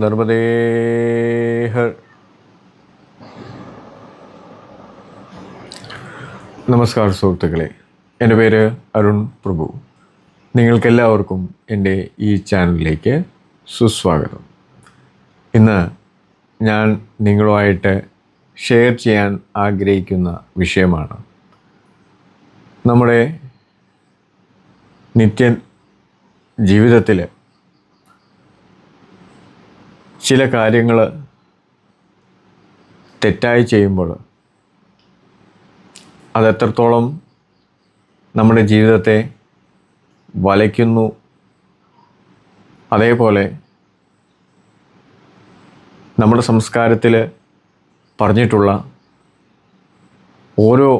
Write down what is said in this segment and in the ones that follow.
നർമ്മദേഹ നമസ്കാരം സുഹൃത്തുക്കളെ. എന്റെ പേര് അരുൺ പ്രഭു. നിങ്ങൾക്കെല്ലാവർക്കും എന്റെ ഈ ചാനലിലേക്ക് സുസ്വാഗതം. ഇന്ന് ഞാൻ നിങ്ങളുമായിട്ട് ഷെയർ ചെയ്യാൻ ആഗ്രഹിക്കുന്ന വിഷയമാണ് നമ്മുടെ നിത്യ ജീവിതത്തിൽ ചില കാര്യങ്ങൾ തെറ്റായി ചെയ്യുമ്പോൾ അതെത്രത്തോളം നമ്മുടെ ജീവിതത്തെ വലയ്ക്കുന്നു. അതേപോലെ നമ്മുടെ സംസ്കാരത്തിൽ പറഞ്ഞിട്ടുള്ള ഓരോ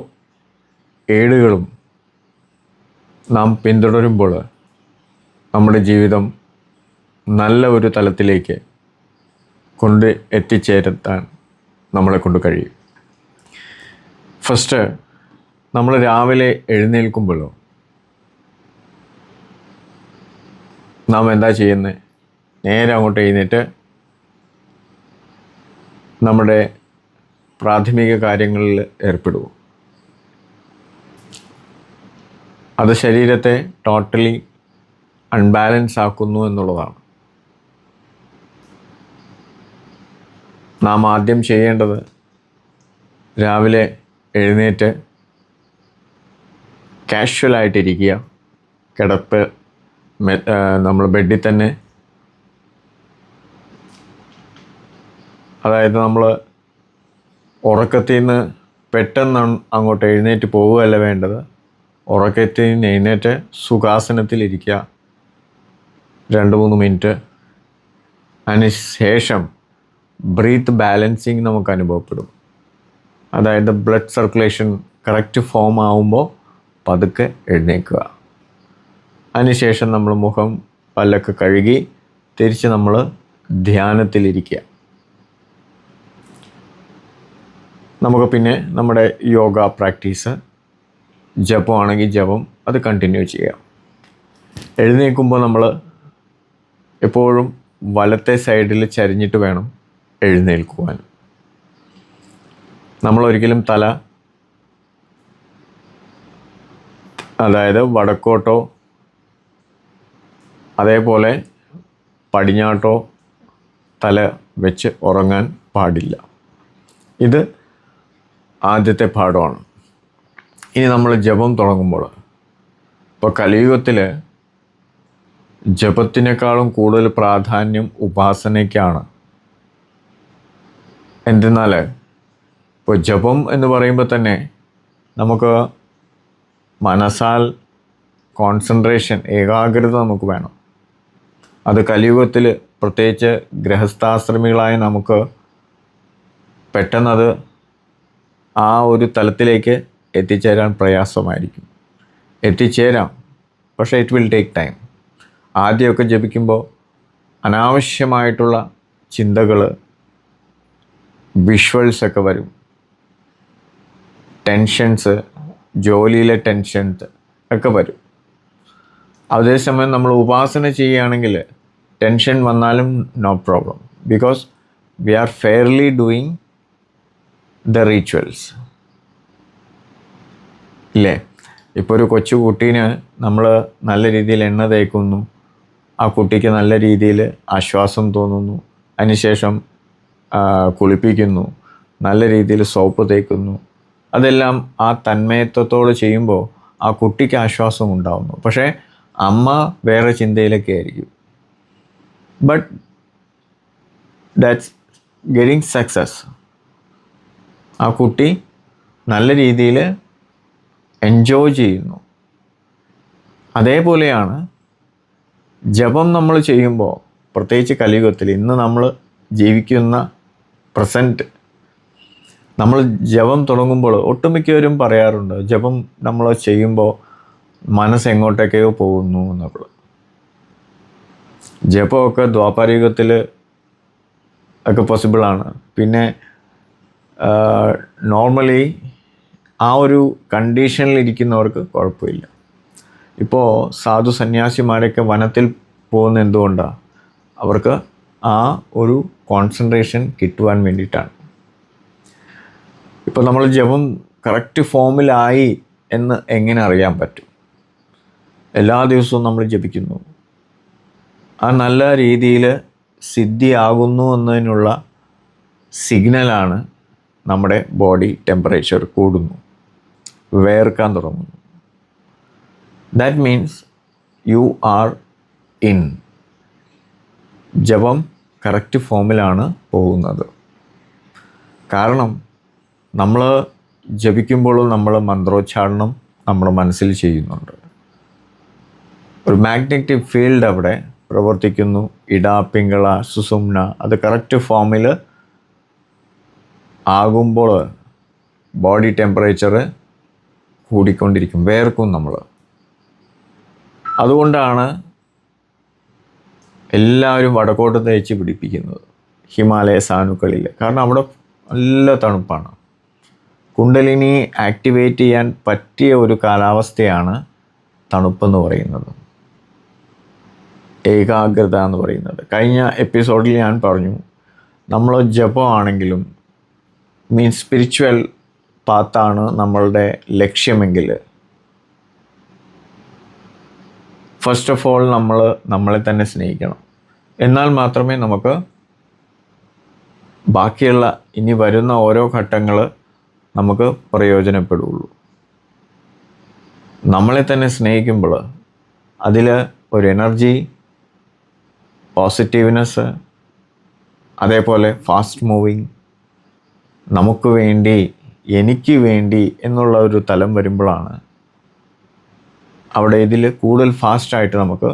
ഏടുകളും നാം പിന്തുടരുമ്പോൾ നമ്മുടെ ജീവിതം നല്ല ഒരു തലത്തിലേക്ക് കൊണ്ട് എത്തിച്ചേരത്താൻ നമ്മളെ കൊണ്ട് കഴിയും. ഫസ്റ്റ് നമ്മൾ രാവിലെ എഴുന്നേൽക്കുമ്പോഴോ നാം എന്താ ചെയ്യുന്നത് നേരെ അങ്ങോട്ട് എഴുന്നേറ്റ് നമ്മുടെ പ്രാഥമിക കാര്യങ്ങളിൽ ഏർപ്പെടുക അത് ശരീരത്തെ ടോട്ടലി അൺബാലൻസ് ആക്കുന്നു എന്നുള്ളതാണ്. നാം ആദ്യം ചെയ്യേണ്ടത് രാവിലെ എഴുന്നേറ്റ് കാഷ്വലായിട്ടിരിക്കുക കിടപ്പ് നമ്മൾ ബെഡിൽ തന്നെ. അതായത് നമ്മൾ ഉറക്കത്തിൽ നിന്ന് പെട്ടെന്ന് അങ്ങോട്ട് എഴുന്നേറ്റ് പോവുകയല്ല വേണ്ടത്. ഉറക്കത്തിൽ നിന്ന് എഴുന്നേറ്റ് സുഖാസനത്തിലിരിക്കുക രണ്ട് മൂന്ന് മിനിറ്റ്. അതിന് ശേഷം ബ്രീത്ത് ബാലൻസിങ് നമുക്ക് അനുഭവപ്പെടും. അതായത് ബ്ലഡ് സർക്കുലേഷൻ കറക്റ്റ് ഫോം ആവുമ്പോൾ പതുക്കെ എഴുന്നേക്കുക. അതിനുശേഷം നമ്മൾ മുഖം പല്ലൊക്കെ കഴുകി തിരിച്ച് നമ്മൾ ധ്യാനത്തിലിരിക്കുക. നമുക്ക് പിന്നെ നമ്മുടെ യോഗ പ്രാക്ടീസ് ജപമാണെങ്കിൽ ജപം അത് കണ്ടിന്യൂ ചെയ്യാം. എഴുന്നേൽക്കുമ്പോൾ നമ്മൾ എപ്പോഴും വലത്തെ സൈഡിൽ ചരിഞ്ഞിട്ട് വേണം. എഴുന്നേൽക്കുവാൻ. നമ്മളൊരിക്കലും തല അതായത് വടക്കോട്ടോ അതേപോലെ പടിഞ്ഞാട്ടോ തല വെച്ച് ഉറങ്ങാൻ പാടില്ല. ഇത് ആദ്യത്തെ പാഠമാണ്. ഇനി നമ്മൾ ജപം തുടങ്ങുമ്പോൾ ഇപ്പോൾ കലിയുഗത്തിൽ ജപത്തിനേക്കാളും കൂടുതൽ പ്രാധാന്യം ഉപാസനയ്ക്കാണ്. എന്തെന്നാൽ ഇപ്പോൾ ജപം എന്ന് പറയുമ്പോൾ തന്നെ നമുക്ക് മനസ്സാൽ കോൺസെൻട്രേഷൻ ഏകാഗ്രത നമുക്ക് വേണം. അത് കലിയുഗത്തിൽ പ്രത്യേകിച്ച് ഗൃഹസ്ഥാശ്രമികളായ നമുക്ക് പെട്ടെന്നത് ആ ഒരു തലത്തിലേക്ക് എത്തിച്ചേരാൻ പ്രയാസമായിരിക്കും. എത്തിച്ചേരാം പക്ഷേ ഇറ്റ് വിൽ ടേക്ക് ടൈം ആദ്യമൊക്കെ ജപിക്കുമ്പോൾ അനാവശ്യമായിട്ടുള്ള ചിന്തകൾ വിഷ്വൽസ് ഒക്കെ വരും. ടെൻഷൻസ് ജോലിയിലെ ടെൻഷൻസ് ഒക്കെ വരും. അതേസമയം നമ്മൾ ഉപാസന ചെയ്യുകയാണെങ്കിൽ ടെൻഷൻ വന്നാലും no problem because we are fairly doing the rituals ഇല്ലേ? ഇപ്പോൾ ഒരു കൊച്ചു കുട്ടീന് നമ്മൾ നല്ല രീതിയിൽ എണ്ണ തേക്കുന്നു. ആ കുട്ടിക്ക് നല്ല രീതിയിൽ ആശ്വാസം തോന്നുന്നു. അതിനുശേഷം കുളിപ്പിക്കുന്നു. നല്ല രീതിയിൽ സോപ്പ് തേക്കുന്നു. അതെല്ലാം ആ തന്മയത്വത്തോട് ചെയ്യുമ്പോൾ ആ കുട്ടിക്ക് ആശ്വാസം ഉണ്ടാവുന്നു പക്ഷേ അമ്മ വേറെ ചിന്തയിലൊക്കെ ആയിരിക്കും. ബട്ട് ദാറ്റ്സ് ഗെറ്റിംഗ് സക്സസ് ആ കുട്ടി നല്ല രീതിയിൽ എൻജോയ് ചെയ്യുന്നു. അതേപോലെയാണ് ജപം നമ്മൾ ചെയ്യുമ്പോൾ പ്രത്യേകിച്ച് കലിയുഗത്തിൽ ഇന്ന് നമ്മൾ ജീവിക്കുന്ന പ്രസന്റ് നമ്മൾ ജപം തുടങ്ങുമ്പോൾ ഒട്ടുമിക്കവരും പറയാറുണ്ട് ജപം നമ്മൾ ചെയ്യുമ്പോൾ മനസ്സ് എങ്ങോട്ടേക്കോ പോകുന്നു എന്നുള്ളത് ജപമൊക്കെ ദ്വാപാരയുഗത്തിൽ ഒക്കെ പോസിബിളാണ് പിന്നെ നോർമലി ആ ഒരു കണ്ടീഷനിൽ ഇരിക്കുന്നവർക്ക് കുഴപ്പമില്ല. ഇപ്പോൾ സാധു സന്യാസിമാരൊക്കെ വനത്തിൽ പോകുന്ന എന്തുകൊണ്ടാണ് അവർക്ക് ആ ഒരു കോൺസെൻട്രേഷൻ കിട്ടുവാൻ വേണ്ടിയിട്ടാണ്. ഇപ്പോൾ നമ്മൾ ജപം കറക്റ്റ് ഫോമിലായി എന്ന് എങ്ങനെ അറിയാൻ പറ്റും? എല്ലാ ദിവസവും നമ്മൾ ജപിക്കുന്നു. ആ നല്ല രീതിയിൽ സിദ്ധിയാകുന്നു എന്നതിനുള്ള സിഗ്നലാണ് നമ്മുടെ ബോഡി ടെമ്പറേച്ചർ കൂടുന്നു. വേർക്കാൻ തുടങ്ങുന്നു. That means you are in ജപം കറക്റ്റ് ഫോമിലാണ് പോകുന്നത്. കാരണം നമ്മൾ ജപിക്കുമ്പോൾ നമ്മൾ മന്ത്രോച്ചാരണം നമ്മൾ മനസ്സിൽ ചെയ്യുന്നുണ്ട്. ഒരു മാഗ്നറ്റിക് ഫീൽഡ് അവിടെ പ്രവർത്തിക്കുന്നു. ഇട പിങ്കള സുസുമ്ന അത് കറക്റ്റ് ഫോമിൽ ആകുമ്പോൾ ബോഡി ടെമ്പറേച്ചർ കൂടിക്കൊണ്ടിരിക്കും വേർക്കും നമ്മൾ അതുകൊണ്ടാണ് എല്ലാവരും വടക്കോട്ട് തേച്ച് പിടിപ്പിക്കുന്നത് ഹിമാലയ സാനുക്കളിൽ കാരണം അവിടെ നല്ല തണുപ്പാണ്. കുണ്ടലിനി ആക്ടിവേറ്റ് ചെയ്യാൻ പറ്റിയ ഒരു കാലാവസ്ഥയാണ് തണുപ്പെന്ന് പറയുന്നത്. ഏകാഗ്രത എന്ന് പറയുന്നത്. കഴിഞ്ഞ എപ്പിസോഡിൽ ഞാൻ പറഞ്ഞു നമ്മൾ ജപമാണെങ്കിലും മീൻ സ്പിരിച്വൽ പാത്താണ് നമ്മളുടെ ലക്ഷ്യമെങ്കിൽ ഫസ്റ്റ് ഓഫ് ഓൾ നമ്മൾ നമ്മളെ തന്നെ സ്നേഹിക്കണം. എന്നാൽ മാത്രമേ നമുക്ക് ബാക്കിയുള്ള ഇനി വരുന്ന ഓരോ ഘട്ടങ്ങൾ നമുക്ക് പ്രയോജനപ്പെടുകയുള്ളൂ നമ്മളെ തന്നെ സ്നേഹിക്കുമ്പോൾ അതിൽ ഒരു എനർജി പോസിറ്റീവ്നെസ് അതേപോലെ ഫാസ്റ്റ് മൂവിങ് നമുക്ക് വേണ്ടി എനിക്ക് വേണ്ടി എന്നുള്ള ഒരു തലം വരുമ്പോഴാണ് അവിടെ ഇതിൽ കൂടുതൽ ഫാസ്റ്റായിട്ട് നമുക്ക്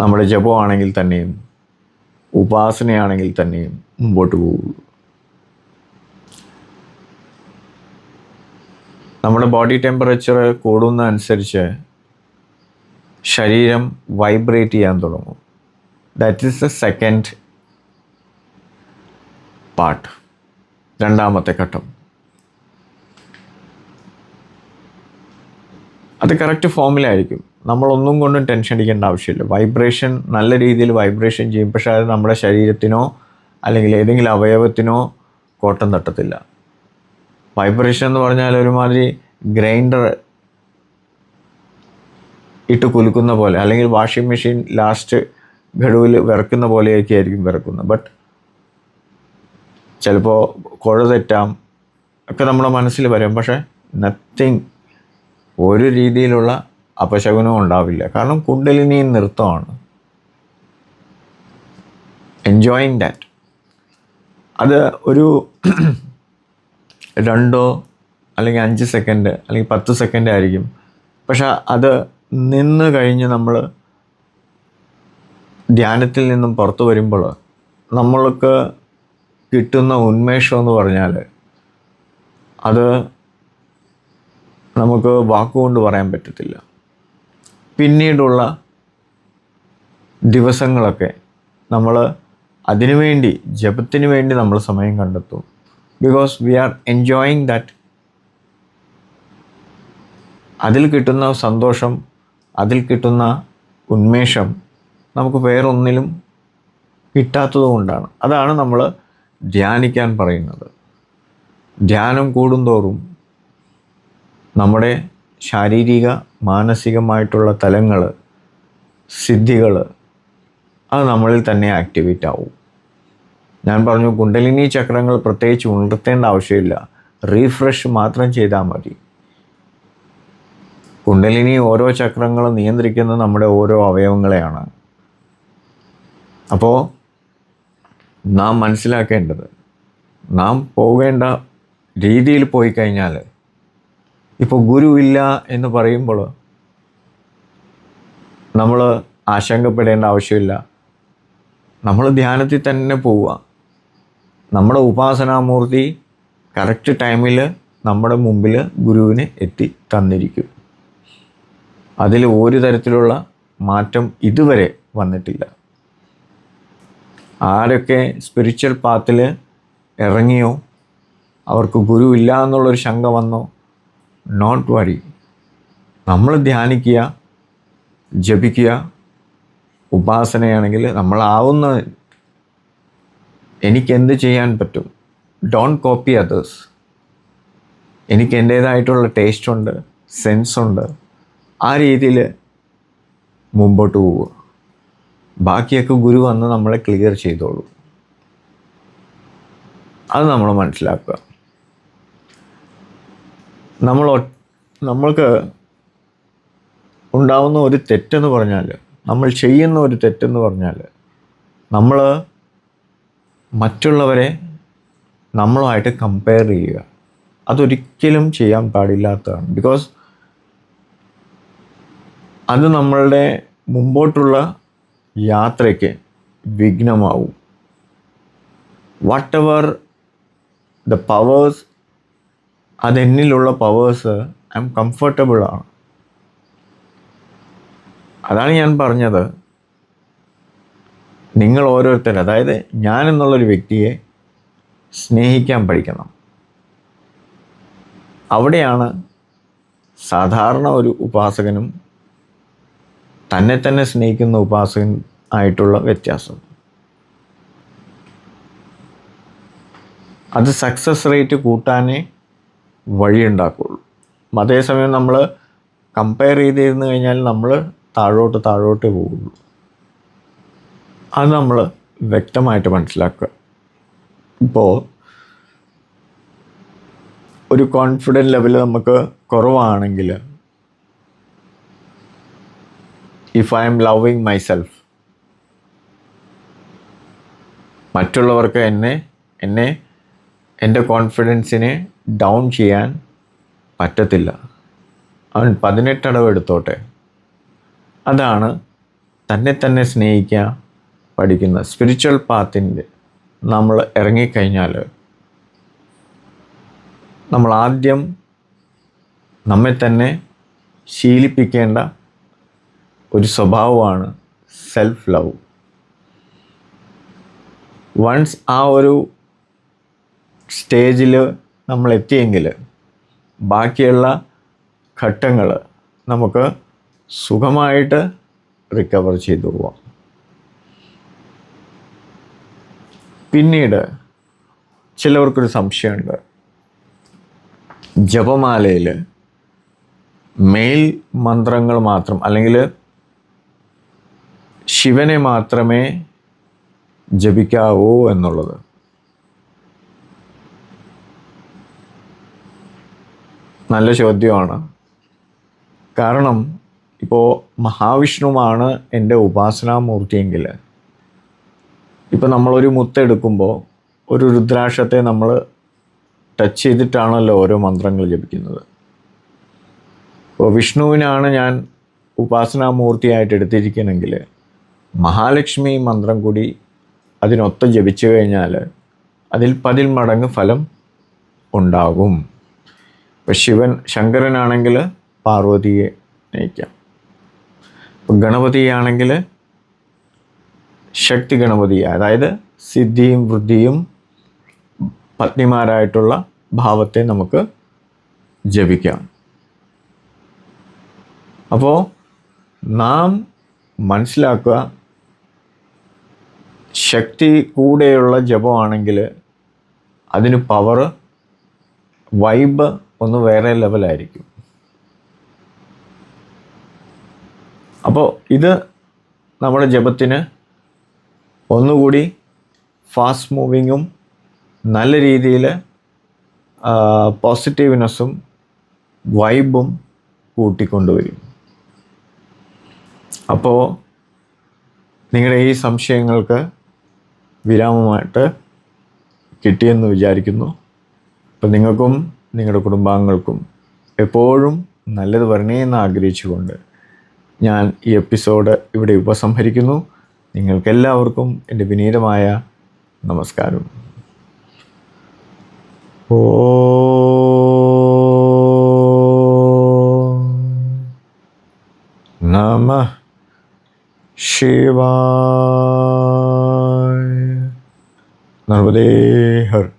നമ്മുടെ ജപമാണെങ്കിൽ തന്നെയും ഉപാസനയാണെങ്കിൽ തന്നെയും മുമ്പോട്ട് പോകുള്ളൂ നമ്മുടെ ബോഡി ടെമ്പറേച്ചർ കൂടുന്ന അനുസരിച്ച് ശരീരം വൈബ്രേറ്റ് ചെയ്യാൻ തുടങ്ങും. That is the second part രണ്ടാമത്തെ ഘട്ടം. അത് കറക്റ്റ് ഫോമിലായിരിക്കും നമ്മളൊന്നും കൊണ്ടും ടെൻഷൻ അടിക്കേണ്ട ആവശ്യമില്ല. വൈബ്രേഷൻ നല്ല രീതിയിൽ വൈബ്രേഷൻ ചെയ്യും. പക്ഷേ അത് നമ്മുടെ ശരീരത്തിനോ അല്ലെങ്കിൽ ഏതെങ്കിലും അവയവത്തിനോ കോട്ടം തട്ടത്തില്ല. വൈബ്രേഷൻ എന്ന് പറഞ്ഞാൽ ഒരുമാതിരി ഗ്രൈൻഡർ ഇട്ട് കുലുക്കുന്ന പോലെ അല്ലെങ്കിൽ വാഷിംഗ് മെഷീൻ ലാസ്റ്റ് ഘടുവിൽ വിറക്കുന്ന പോലെയൊക്കെ ആയിരിക്കും വിറക്കുന്നത്. ബട്ട് ചിലപ്പോൾ കുഴ തെറ്റാം ഒക്കെ നമ്മുടെ മനസ്സിൽ വരും. പക്ഷേ നത്തിങ് ഒരു രീതിയിലുള്ള അപശകുനവും ഉണ്ടാവില്ല. കാരണം കുണ്ടലിനി നൃത്തമാണ്. എൻജോയിങ് ദാറ്റ് അത് ഒരു രണ്ടോ അല്ലെങ്കിൽ അഞ്ച് സെക്കൻഡ് അല്ലെങ്കിൽ പത്ത് സെക്കൻഡ് ആയിരിക്കും. പക്ഷെ അത് നിന്ന് കഴിഞ്ഞ് നമ്മൾ ധ്യാനത്തിൽ നിന്നും പുറത്തു വരുമ്പോൾ നമ്മൾക്ക് കിട്ടുന്ന ഉന്മേഷം എന്ന് പറഞ്ഞാൽ അത് നമുക്ക് വാക്കുകൊണ്ട് പറയാൻ പറ്റത്തില്ല. പിന്നീടുള്ള ദിവസങ്ങളൊക്കെ നമ്മൾ അതിനുവേണ്ടി ജപത്തിന് വേണ്ടി നമ്മൾ സമയം കണ്ടെത്തും. Because we are enjoying that അതിൽ കിട്ടുന്ന സന്തോഷം അതിൽ കിട്ടുന്ന ഉന്മേഷം നമുക്ക് വേറൊന്നിലും കിട്ടാത്തത് കൊണ്ടാണ്. അതാണ് നമ്മൾ ധ്യാനിക്കാൻ പറയുന്നത്. ധ്യാനം കൂടുന്തോറും നമ്മുടെ ശാരീരിക മാനസികമായിട്ടുള്ള തലങ്ങൾ സിദ്ധികൾ അത് നമ്മളിൽ തന്നെ ആക്ടിവേറ്റ് ആവും. ഞാൻ പറഞ്ഞു കുണ്ടലിനി ചക്രങ്ങൾ പ്രത്യേകിച്ച് ഉണർത്തേണ്ട ആവശ്യമില്ല. റീഫ്രഷ് മാത്രം ചെയ്താൽ മതി. കുണ്ടലിനി ഓരോ ചക്രങ്ങളും നിയന്ത്രിക്കുന്നത് നമ്മുടെ ഓരോ അവയവങ്ങളെയാണ്. അപ്പോൾ നാം മനസ്സിലാക്കേണ്ടത് നാം പോകേണ്ട രീതിയിൽ പോയി കഴിഞ്ഞാൽ ഇപ്പോൾ ഗുരുവില്ല എന്ന് പറയുമ്പോൾ നമ്മൾ ആശങ്കപ്പെടേണ്ട ആവശ്യമില്ല. നമ്മൾ ധ്യാനത്തിൽ തന്നെ പോവുക. നമ്മുടെ ഉപാസനാമൂർത്തി കറക്റ്റ് ടൈമിൽ നമ്മുടെ മുമ്പിൽ ഗുരുവിനെ എത്തി തന്നിരിക്കും. അതിൽ ഒരു തരത്തിലുള്ള മാറ്റം ഇതുവരെ വന്നിട്ടില്ല. ആരൊക്കെ സ്പിരിച്വൽ പാത്തിൽ ഇറങ്ങിയോ അവർക്ക് ഗുരു ഇല്ല എന്നുള്ളൊരു ശങ്ക വന്നോ നോട്ട് വറി നമ്മൾ ധ്യാനിക്കുക ജപിക്കുക ഉപാസനയാണെങ്കിൽ നമ്മളാവുന്ന എനിക്കെന്ത് ചെയ്യാൻ പറ്റും? ഡോണ്ട് കോപ്പി അതേഴ്സ് എനിക്ക് എന്റേതായിട്ടുള്ള ടേസ്റ്റ് ഉണ്ട് സെൻസ് ഉണ്ട്. ആ രീതിയിൽ മുമ്പോട്ട് പോവുക. ബാക്കിയൊക്കെ ഗുരു വന്ന് നമ്മളെ ക്ലിയർ ചെയ്തോളൂ. അത് നമ്മൾ മനസ്സിലാക്കുക. നമ്മൾ നമ്മൾക്ക് ഉണ്ടാവുന്ന ഒരു തെറ്റെന്ന് പറഞ്ഞാൽ നമ്മൾ ചെയ്യുന്ന ഒരു തെറ്റെന്ന് പറഞ്ഞാൽ നമ്മൾ മറ്റുള്ളവരെ നമ്മളുമായിട്ട് കമ്പയർ ചെയ്യുക. അതൊരിക്കലും ചെയ്യാൻ പാടില്ലാത്തതാണ്. ബിക്കോസ് അത് നമ്മളുടെ മുമ്പോട്ടുള്ള യാത്രയ്ക്ക് വിഘ്നമാവും. വാട്ട് എവർ ദ പവേഴ്സ് അതെന്നിലുള്ള പവേഴ്സ് ഐ എം കംഫർട്ടബിൾ ആണ്. അതാണ് ഞാൻ പറഞ്ഞത്. നിങ്ങൾ ഓരോരുത്തർ അതായത് ഞാൻ എന്നുള്ളൊരു വ്യക്തിയെ സ്നേഹിക്കാൻ പഠിക്കണം. അവിടെയാണ് സാധാരണ ഒരു ഉപാസകനും തന്നെ തന്നെ സ്നേഹിക്കുന്ന ഉപാസകൻ ആയിട്ടുള്ള വ്യത്യാസം. അത് സക്സസ് റേറ്റ് കൂട്ടാനേ വഴിയുണ്ടാക്കുള്ളൂ. അതേസമയം നമ്മൾ കമ്പയർ ചെയ്തിരുന്നു കഴിഞ്ഞാൽ നമ്മൾ താഴോട്ട് താഴോട്ടേ പോകുള്ളൂ. അത് നമ്മൾ വ്യക്തമായിട്ട് മനസ്സിലാക്കുക. ഇപ്പോൾ ഒരു കോൺഫിഡന്റ് ലെവൽ നമുക്ക് കുറവാണെങ്കിൽ if I'm loving myself മറ്റുള്ളവർക്ക് എന്നെ എന്നെ എന്റെ കോൺഫിഡൻസിനെ ഡൗൺ ചെയ്യാൻ പറ്റത്തില്ല. അവൻ പതിനെട്ടടവ് എടുത്തോട്ടെ. അതാണ് തന്നെ തന്നെ സ്നേഹിക്കാൻ പഠിക്കുന്ന സ്പിരിച്വൽ പാത്തിന്റെ നമ്മൾ ഇറങ്ങിക്കഴിഞ്ഞാൽ നമ്മൾ ആദ്യം നമ്മെ തന്നെ ശീലിപ്പിക്കേണ്ട ഒരു സ്വഭാവമാണ് സെൽഫ് ലവ് വൺസ് ആ ഒരു സ്റ്റേജിൽ നമ്മൾ എത്തിയെങ്കിൽ ബാക്കിയുള്ള ഘട്ടങ്ങൾ നമുക്ക് സുഖമായിട്ട് റിക്കവർ ചെയ്തു പോവാം. പിന്നീട് ചിലവർക്കൊരു സംശയമുണ്ട്. ജപമാലയിൽ മേൽ മന്ത്രങ്ങൾ മാത്രം അല്ലെങ്കിൽ ശിവനെ മാത്രമേ ജപിക്കാവൂ എന്നുള്ളത്. നല്ല ചോദ്യമാണ്. കാരണം ഇപ്പോൾ മഹാവിഷ്ണുവാണ് എന്റെ ഉപാസനാമൂർത്തിയെങ്കിൽ. ഇപ്പോൾ നമ്മളൊരു മുത്തെടുക്കുമ്പോൾ ഒരു രുദ്രാക്ഷത്തെ നമ്മൾ ടച്ച് ചെയ്തിട്ടാണല്ലോ ഓരോ മന്ത്രങ്ങൾ ജപിക്കുന്നത്. അപ്പോൾ വിഷ്ണുവിനാണ് ഞാൻ ഉപാസനാമൂർത്തിയായിട്ട് എടുത്തിരിക്കണമെങ്കിൽ മഹാലക്ഷ്മി മന്ത്രം കൂടി അതിനൊത്ത് ജപിച്ചു കഴിഞ്ഞാൽ അതിൽ പതിൽ മടങ്ങ് ഫലം ഉണ്ടാകും. ഇപ്പം ശിവൻ ശങ്കരനാണെങ്കിൽ പാർവതിയെ നയിക്കാം. ഇപ്പം ഗണപതിയാണെങ്കിൽ ശക്തി ഗണപതി അതായത് സിദ്ധിയും വൃദ്ധിയും പത്നിമാരായിട്ടുള്ള ഭാവത്തെ നമുക്ക് ജപിക്കാം. അപ്പോൾ നാം മനസ്സിലാക്കുക ശക്തി കൂടെയുള്ള ജപമാണെങ്കിൽ അതിന് പവർ വൈബ് ഒന്ന് വേറെ ലെവലായിരിക്കും. അപ്പോൾ ഇത് നമ്മുടെ ജപത്തിന് ഒന്നുകൂടി ഫാസ്റ്റ് മൂവിങ്ങും നല്ല രീതിയിൽ പോസിറ്റീവ്നെസ്സും വൈബും കൂട്ടിക്കൊണ്ടുവരും. അപ്പോൾ നിങ്ങളുടെ ഈ സംശയങ്ങൾക്ക് വിരാമമായിട്ട് കിട്ടിയെന്ന് വിചാരിക്കുന്നു. അപ്പം നിങ്ങൾക്കും നിങ്ങളുടെ കുടുംബാംഗങ്ങൾക്കും എപ്പോഴും നല്ലത് വരണേ എന്ന് ആഗ്രഹിച്ചുകൊണ്ട് ഞാൻ ഈ എപ്പിസോഡ് ഇവിടെ ഉപസംഹരിക്കുന്നു. നിങ്ങൾക്കെല്ലാവർക്കും എന്റെ വിനീതമായ നമസ്കാരം. ഓ നമ ശിവായ. നർമ്മദേ ഹർ.